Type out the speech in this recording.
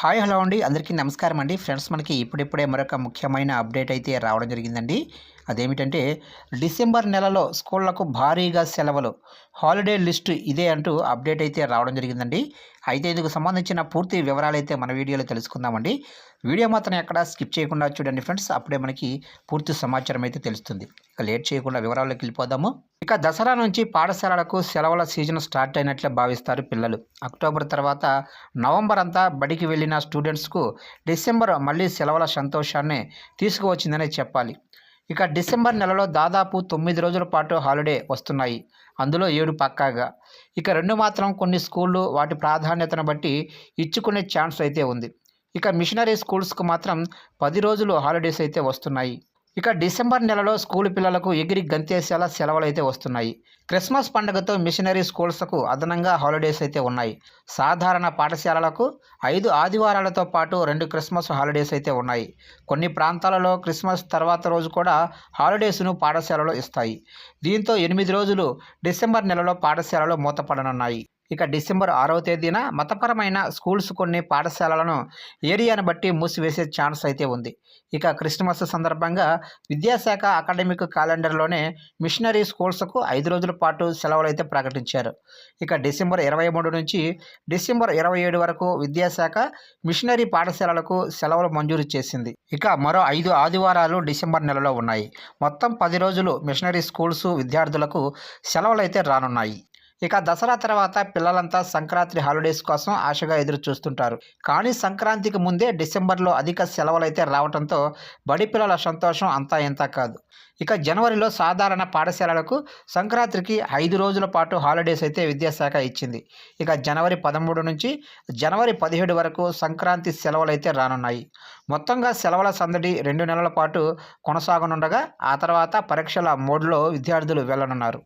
Hi hello అండి. అందరికీ నమస్కారం అండి. ఫ్రెండ్స్ మనకి ఇప్పుడిప్పుడే మరొక ముఖ్యమైన అప్డేట్ అయితే రావడం జరిగిందండి. అదేమిటంటే డిసెంబర్ నెలలో స్కూళ్ళకు భారీగా సెలవులు. హాలిడే లిస్టు ఇదే అంటూ అప్డేట్ అయితే రావడం జరిగిందండి. అయితే ఇందుకు సంబంధించిన పూర్తి వివరాలు అయితే మన వీడియోలో తెలుసుకుందామండి. వీడియో మాత్రం ఎక్కడ స్కిప్ చేయకుండా చూడండి ఫ్రెండ్స్. అప్పుడే మనకి పూర్తి సమాచారం అయితే తెలుస్తుంది. ఇక లేట్ చేయకుండా వివరాల్లోకి వెళ్ళిపోదాము. ఇక దసరా నుంచి పాఠశాలలకు సెలవుల సీజన్ స్టార్ట్ అయినట్లే భావిస్తారు పిల్లలు. అక్టోబర్ తర్వాత నవంబర్ అంతా బడికి వెళ్ళిన స్టూడెంట్స్కు డిసెంబర్ మళ్ళీ సెలవుల సంతోషాన్ని తీసుకువచ్చిందనే చెప్పాలి. ఇక డిసెంబర్ నెలలో దాదాపు తొమ్మిది రోజుల పాటు హాలిడే వస్తున్నాయి. అందులో ఏడు పక్కాగా. ఇక రెండు మాత్రం కొన్ని స్కూళ్ళు వాటి ప్రాధాన్యతను బట్టి ఇచ్చుకునే ఛాన్స్ అయితే ఉంది. ఇక మిషనరీ స్కూల్స్కు మాత్రం పది రోజులు హాలిడేస్ అయితే వస్తున్నాయి. ఇక డిసెంబర్ నెలలో స్కూల్ పిల్లలకు ఎగిరి గంతేసేలా సెలవులు అయితే వస్తున్నాయి. క్రిస్మస్ పండుగతో మిషనరీ స్కూల్స్కు అదనంగా హాలిడేస్ అయితే ఉన్నాయి. సాధారణ పాఠశాలలకు ఐదు ఆదివారాలతో పాటు రెండు క్రిస్మస్ హాలిడేస్ అయితే ఉన్నాయి. కొన్ని ప్రాంతాలలో క్రిస్మస్ తర్వాత రోజు కూడా హాలిడేస్ను పాఠశాలలో ఇస్తాయి. దీంతో ఎనిమిది రోజులు డిసెంబర్ నెలలో పాఠశాలలో మూతపడనున్నాయి. ఇక డిసెంబర్ ఆరవ తేదీన మతపరమైన స్కూల్స్ కొన్ని పాఠశాలలను ఏరియాను బట్టి మూసివేసే ఛాన్స్ అయితే ఉంది. ఇక క్రిస్మస్ సందర్భంగా విద్యాశాఖ అకాడమిక్ క్యాలెండర్లోనే మిషనరీ స్కూల్స్కు ఐదు రోజుల పాటు సెలవులు అయితే ప్రకటించారు. ఇక డిసెంబర్ ఇరవై మూడు నుంచి డిసెంబర్ ఇరవై ఏడు వరకు విద్యాశాఖ మిషనరీ పాఠశాలలకు సెలవులు మంజూరు చేసింది. ఇక మరో ఐదు ఆదివారాలు డిసెంబర్ నెలలో ఉన్నాయి. మొత్తం పది రోజులు మిషనరీ స్కూల్స్ విద్యార్థులకు సెలవులు అయితే రానున్నాయి. ఇక దసరా తర్వాత పిల్లలంతా సంక్రాంతి హాలిడేస్ కోసం ఆశగా ఎదురు చూస్తుంటారు. కానీ సంక్రాంతికి ముందే డిసెంబర్లో అధిక సెలవులైతే రావడంతో బడి పిల్లల సంతోషం అంతా ఎంత కాదు. ఇక జనవరిలో సాధారణ పాఠశాలలకు సంక్రాంతికి ఐదు రోజుల పాటు హాలిడేస్ అయితే విద్యాశాఖ ఇచ్చింది. ఇక జనవరి పదమూడు నుంచి జనవరి పదిహేడు వరకు సంక్రాంతి సెలవులు అయితే రానున్నాయి. మొత్తంగా సెలవుల సందడి రెండు నెలల పాటు కొనసాగనుండగా ఆ తర్వాత పరీక్షల మోడ్లో విద్యార్థులు వెళ్ళనున్నారు